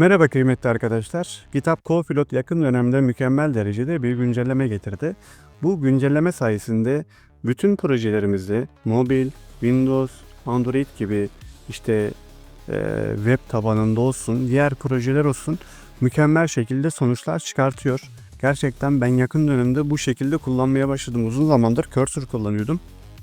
Merhaba kıymetli arkadaşlar. GitHub Copilot yakın dönemde mükemmel derecede bir güncelleme getirdi. Bu güncelleme sayesinde bütün projelerimizde mobil, Windows, Android gibi işte e, web tabanında olsun, diğer projeler olsun mükemmel şekilde sonuçlar çıkartıyor. Gerçekten ben yakın dönemde bu şekilde kullanmaya başladım. Uzun zamandır Cursor kullanıyordum.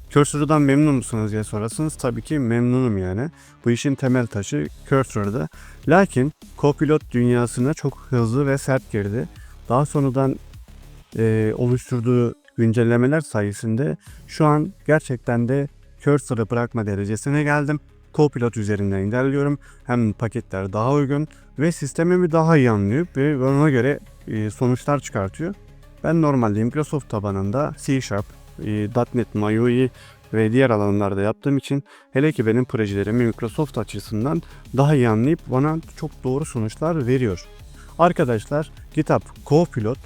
Cursor'dan memnun musunuz diye sorarsanız tabii ki memnunum yani. Bu işin temel taşı Cursor'da. Lakin Copilot dünyasına çok hızlı ve sert girdi. Daha sonradan e, oluşturduğu güncellemeler sayesinde şu an gerçekten de Cursor'ı bırakma derecesine geldim. Copilot üzerinden ilerliyorum. Hem paketler daha uygun ve sistemimi daha iyi anlıyor ve ona göre e, sonuçlar çıkartıyor. Ben normalde Microsoft tabanında C Sharp, .NET, MyUI ve diğer alanlarda yaptığım için hele ki benim projelerimi Microsoft açısından daha iyi anlayıp bana çok doğru sonuçlar veriyor. Arkadaşlar GitHub Copilot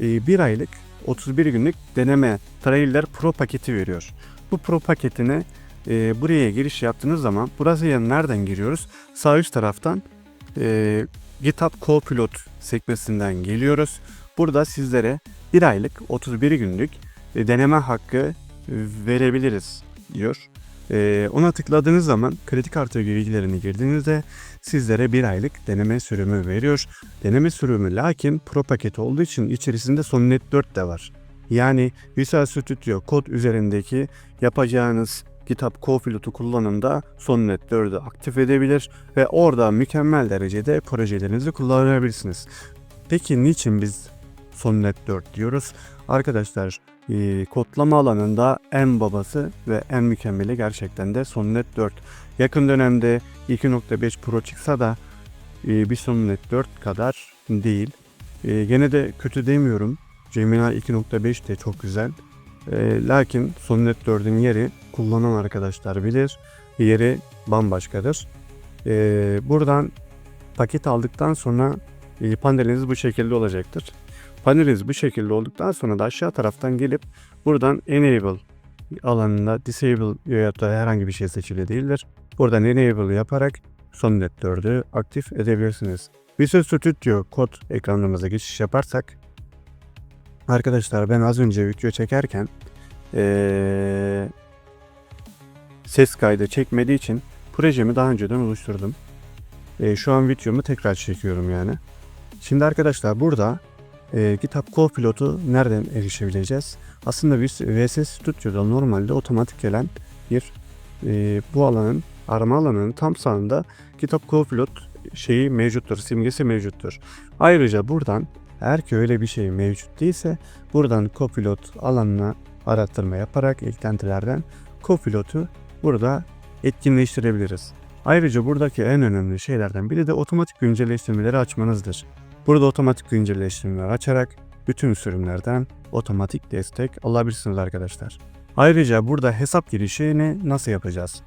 e, bir aylık 31 günlük deneme Trailer Pro paketi veriyor. Bu Pro paketine e, buraya giriş yaptığınız zaman buraya nereden giriyoruz? Sağ üst taraftan e, GitHub Copilot sekmesinden geliyoruz. Burada sizlere bir aylık 31 günlük e, deneme hakkı e, verebiliriz diyor. E, ona tıkladığınız zaman kredi kartı bilgilerini girdiğinizde sizlere bir aylık deneme sürümü veriyor. Deneme sürümü lakin pro paketi olduğu için içerisinde Sonnet 4 de var. Yani Visual Studio Code üzerindeki yapacağınız GitHub Copilot'u kullanımda Sonnet 4'ü aktif edebilir ve orada mükemmel derecede projelerinizi kullanabilirsiniz. Peki niçin biz Sonnet 4 diyoruz? Arkadaşlar e, kodlama alanında en babası ve en mükemmeli gerçekten de Sonnet 4. Yakın dönemde 2.5 Pro çıksa da e, bir Sonnet 4 kadar değil. E, gene de kötü demiyorum. Gemini 2.5 de çok güzel. E, lakin Sonnet 4'ün yeri kullanan arkadaşlar bilir. Yeri bambaşkadır. Buradan paket aldıktan sonra paneliniz bu şekilde olacaktır. Paneliniz bu şekilde olduktan sonra da aşağı taraftan gelip buradan Enable alanında Disable ya da herhangi bir şey seçili değildir. Buradan Enable yaparak Sonnet 4'ü aktif edebilirsiniz. Visual Studio kod ekranımıza geçiş yaparsak Arkadaşlar ben az önce video çekerken ee, ses kaydı çekmediği için projemi daha önceden oluşturdum. Ee, şu an videomu tekrar çekiyorum yani. Şimdi arkadaşlar burada e, GitHub Copilot'u nereden erişebileceğiz? Aslında biz VS Studio'da normalde otomatik gelen bir e, bu alanın arama alanının tam sağında GitHub Copilot şeyi mevcuttur, simgesi mevcuttur. Ayrıca buradan eğer ki öyle bir şey mevcut değilse buradan Copilot alanına arattırma yaparak eklentilerden Copilot'u burada etkinleştirebiliriz. Ayrıca buradaki en önemli şeylerden biri de otomatik güncelleştirmeleri açmanızdır. Burada otomatik güncelleştirmeler açarak bütün sürümlerden otomatik destek alabilirsiniz arkadaşlar. Ayrıca burada hesap girişini nasıl yapacağız?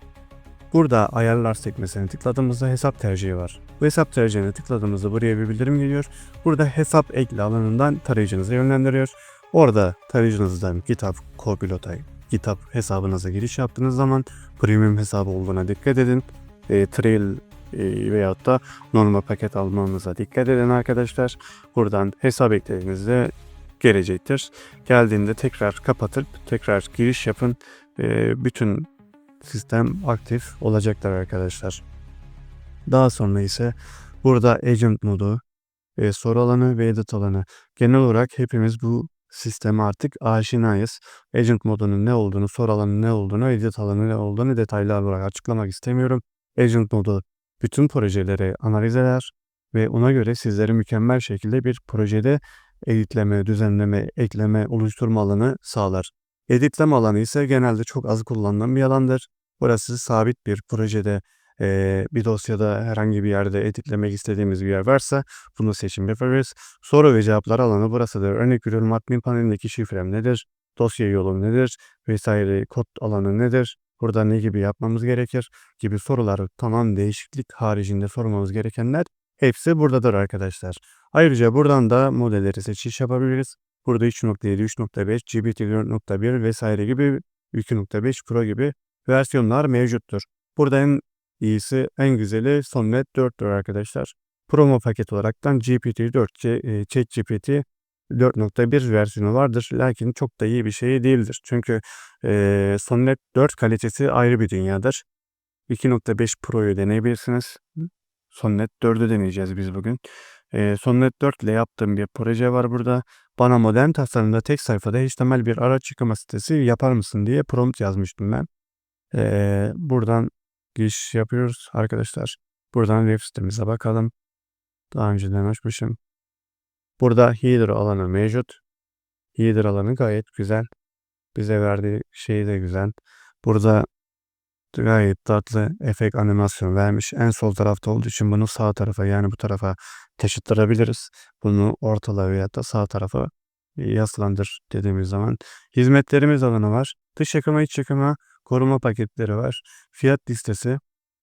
Burada ayarlar sekmesine tıkladığımızda hesap tercihi var. Bu hesap tercihine tıkladığımızda buraya bir bildirim geliyor. Burada hesap ekle alanından tarayıcınıza yönlendiriyor. Orada tarayıcınızdan GitHub Copilot'a GitHub hesabınıza giriş yaptığınız zaman premium hesabı olduğuna dikkat edin. E, trail e, veyahut da normal paket almanıza dikkat edin arkadaşlar. Buradan hesap eklediğinizde gelecektir. Geldiğinde tekrar kapatıp tekrar giriş yapın. E, bütün sistem aktif olacaktır arkadaşlar. Daha sonra ise burada agent modu, e, soru alanı ve edit alanı. Genel olarak hepimiz bu sisteme artık aşinayız. Agent modunun ne olduğunu, soru alanının ne olduğunu, edit alanı ne olduğunu detaylı olarak açıklamak istemiyorum. Agent modu bütün projeleri analiz eder ve ona göre sizleri mükemmel şekilde bir projede editleme, düzenleme, ekleme, oluşturma alanı sağlar. Editleme alanı ise genelde çok az kullanılan bir alandır. Burası sabit bir projede bir dosyada herhangi bir yerde editlemek istediğimiz bir yer varsa bunu seçim yaparız. Soru ve cevaplar alanı burasıdır. Örnek veriyorum admin panelindeki şifrem nedir? Dosya yolu nedir? Vesaire kod alanı nedir? Burada ne gibi yapmamız gerekir? Gibi sorular tamam değişiklik haricinde sormamız gerekenler hepsi buradadır arkadaşlar. Ayrıca buradan da modelleri seçiş yapabiliriz. Burada 3.7, 3.5, GPT 4.1 vesaire gibi 2.5 Pro gibi versiyonlar mevcuttur. Burada en iyisi, en güzeli Sonnet 4'tür arkadaşlar. promo paket olaraktan GPT-4 e, ChatGPT 4.1 versiyonu vardır. Lakin çok da iyi bir şey değildir. Çünkü e, Sonnet 4 kalitesi ayrı bir dünyadır. 2.5 Pro'yu deneyebilirsiniz. Sonnet 4'ü deneyeceğiz biz bugün. E, Sonnet 4 ile yaptığım bir proje var burada. Bana modern tasarımda tek sayfada HTML bir araç yıkama sitesi yapar mısın diye prompt yazmıştım ben. E, buradan giriş yapıyoruz arkadaşlar. Buradan web sitemize bakalım. Daha önceden açmışım. Burada header alanı mevcut. Header alanı gayet güzel. Bize verdiği şey de güzel. Burada gayet tatlı efekt animasyon vermiş. En sol tarafta olduğu için bunu sağ tarafa yani bu tarafa taşıttırabiliriz. Bunu ortala veya da sağ tarafa yaslandır dediğimiz zaman. Hizmetlerimiz alanı var. Dış yakama iç yakama koruma paketleri var. Fiyat listesi.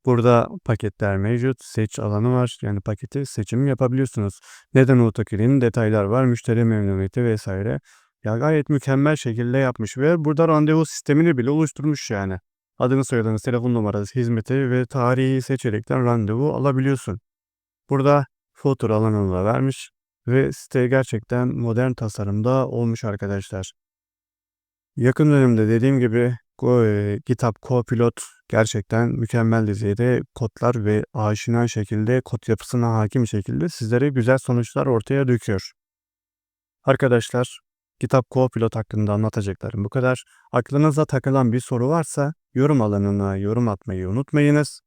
Burada paketler mevcut. Seç alanı var. Yani paketi seçim yapabiliyorsunuz. Neden AutoClean detaylar var. Müşteri memnuniyeti vesaire. Ya gayet mükemmel şekilde yapmış ve burada randevu sistemini bile oluşturmuş yani. Adını soyadınız, telefon numarası, hizmeti ve tarihi seçerekten randevu alabiliyorsun. Burada fotoğraf alanını da vermiş ve site gerçekten modern tasarımda olmuş arkadaşlar. Yakın dönemde dediğim gibi e, GitHub Copilot gerçekten mükemmel düzeyde kodlar ve aşina şekilde kod yapısına hakim şekilde sizlere güzel sonuçlar ortaya döküyor. Arkadaşlar GitHub Copilot hakkında anlatacaklarım bu kadar. Aklınıza takılan bir soru varsa yorum alanına yorum atmayı unutmayınız.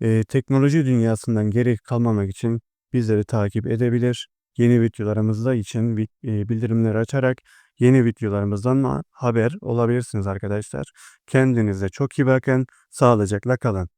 Ee, teknoloji dünyasından geri kalmamak için bizleri takip edebilir. Yeni videolarımızda için e, bildirimleri açarak yeni videolarımızdan haber olabilirsiniz arkadaşlar. Kendinize çok iyi bakın. Sağlıcakla kalın.